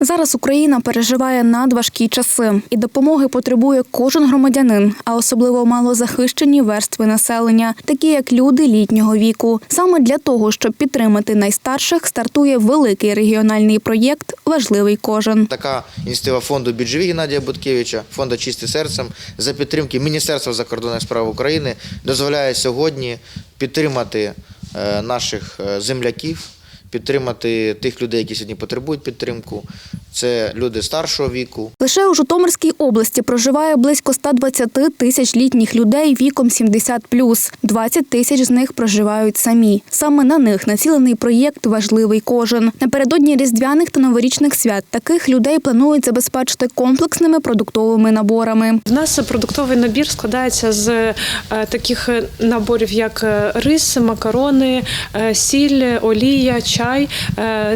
Зараз Україна переживає надважкі часи, і допомоги потребує кожен громадянин, а особливо малозахищені верстви населення, такі як люди літнього віку. Саме для того, щоб підтримати найстарших, стартує великий регіональний проєкт Важливий кожен. Така ініціатива фонду Біджеві Геннадія Буткевича, фонду Чисти серцем за підтримки Міністерства закордонних справ України дозволяє сьогодні підтримати е, наших е, земляків, підтримати тих людей, які сьогодні потребують підтримку. Це люди старшого віку, Лише у Житомирській області проживає близько 120 тисяч літніх людей віком 70+. 20 тисяч з них проживають самі. Саме на них націлений проєкт Важливий кожен. Напередодні різдвяних та новорічних свят таких людей планують забезпечити комплексними продуктовими наборами. В нас продуктовий набір складається з е, таких е, наборів, як е, рис, макарони, сіль, олія, чай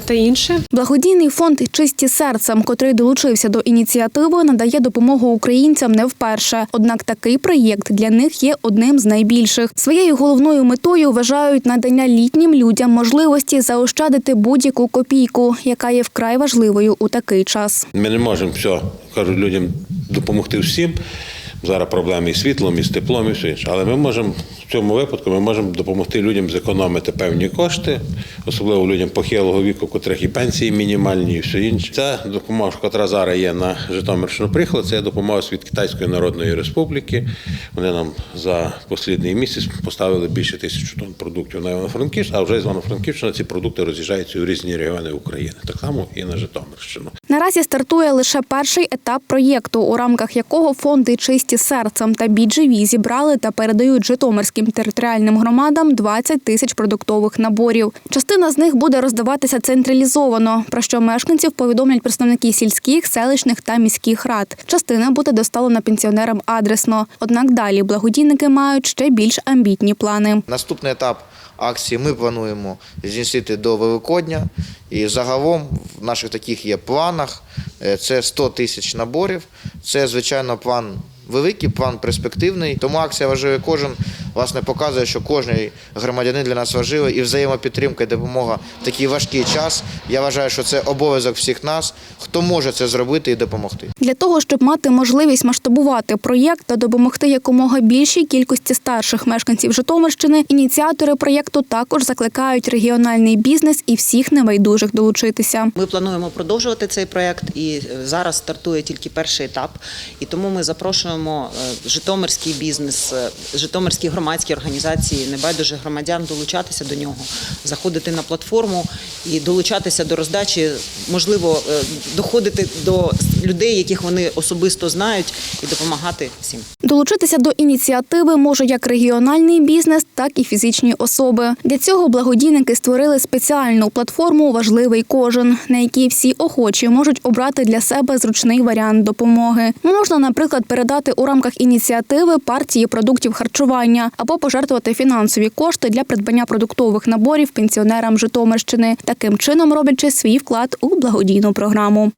та інше. Благодійний фонд Чисті серцем, котрий долучився до ініціативи, надає допомогу українцям не вперше. Однак такий проєкт для них є одним з найбільших. Своєю головною метою вважають надання літнім людям можливості заощадити будь-яку копійку, яка є вкрай важливою у такий час. Ми не можемо все, кажуть людям, допомогти всім. Зараз проблеми із світлом, із теплом, і все інше. Але ми можемо цьому випадку ми можемо допомогти людям зекономити певні кошти, особливо людям похилого віку, котрих і пенсії мінімальні, і все інше. Ця допомога, яка зараз є на Житомирщину приїхала, це допомога від Китайської Народної Республіки. Вони нам за послідний місяць поставили більше тисячі тонн продуктів на Івано-Франківщину, а вже з Івано-Франківщини ці продукти роз'їжджаються у різні регіони України, так само і на Житомирщину. Наразі стартує лише перший етап проєкту, у рамках якого фонди чисті серцем та біджеві зібрали та передають Житомирським територіальним громадам 20 тисяч продуктових наборів. Частина з них буде роздаватися централізовано, про що мешканців повідомлять представники сільських, селищних та міських рад. Частина буде доставлена пенсіонерам адресно. Однак далі благодійники мають ще більш амбітні плани. Наступний етап акції ми плануємо здійснити до Великодня. І загалом в наших таких є планах. Е, Це 100 тисяч наборів. Це, звичайно, план великий, план перспективний. Тому акція важливий кожен власне показує, що кожен громадянин для нас важливий і взаємопідтримка і допомога в такий важкий час. Я вважаю, що це обов'язок всіх нас, хто може це зробити і допомогти. Для того, щоб мати можливість масштабувати проєкт та допомогти якомога більшій кількості старших мешканців Житомирщини, ініціатори проєкту також закликають регіональний бізнес і всіх небайдужих долучитися. Ми плануємо продовжувати цей проект, і е, зараз стартує тільки перший етап. І тому ми запрошуємо е, житомирський бізнес, е, житомирські громадські організації, небайдужих громадян долучатися до нього, заходити на платформу і долучатися до роздачі, можливо, е, доходити до людей, яких вони особисто знають, і допомагати всім. Долучитися до ініціативи може як регіональний бізнес, так і фізичні особи. Для цього благодійники створили спеціальну платформу Важливий кожен, на якій всі охочі можуть обрати для себе зручний варіант допомоги. Можна, наприклад, передати у рамках ініціативи партії продуктів харчування або пожертвувати фінансові кошти для придбання продуктових наборів пенсіонерам Житомирщини, таким чином роблячи свій вклад у благодійну програму.